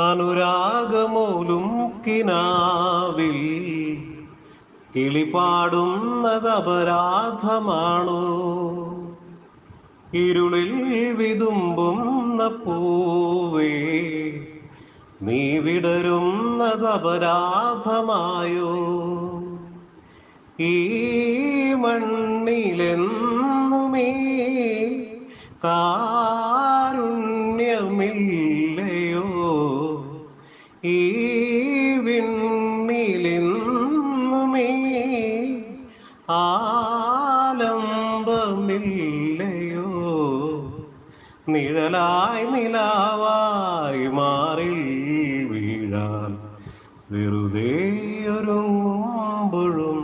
അനുരാഗമോലും കിനാവിൽ കിളിപാടുന്നത് അപരാധമാണോ ഇരുളിൽ വിതുമ്പുന്ന പൂവേ നീ വിടരുന്നത് അപരാധമായോ ഈ മണ്ണിലെന്നുമേ കാരുണ്യമില്ലയോ ആലംബമില്ലയോ നിഴലായി നിലാവായി മാറി വീഴാൻ വെറുതെ ഒരുങ്ങുമ്പോഴും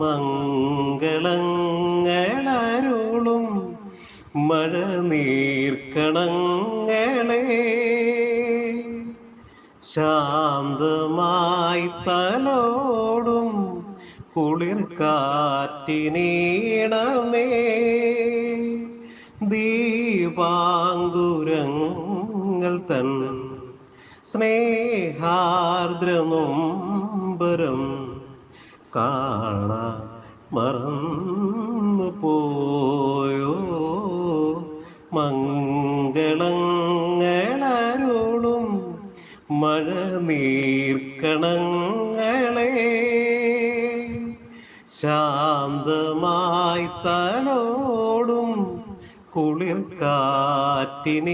മംഗളങ്ങളരുളും മഴ നീർക്കണങ്ങളെ. ശാന്തമായി തലോടും കുളിർ കാറ്റിനീണമേ ദീപാങ്കുരങ്ങൾ തൻ സ്നേഹാർദ്രനൊമ്പരം കാണ മറന്നു പോയോ മംഗളങ്ങളരുളും മഴ നീർക്കണങ്ങളെ ശാന്തമായി തലോടും കുളിർ കാറ്റിനീണമേ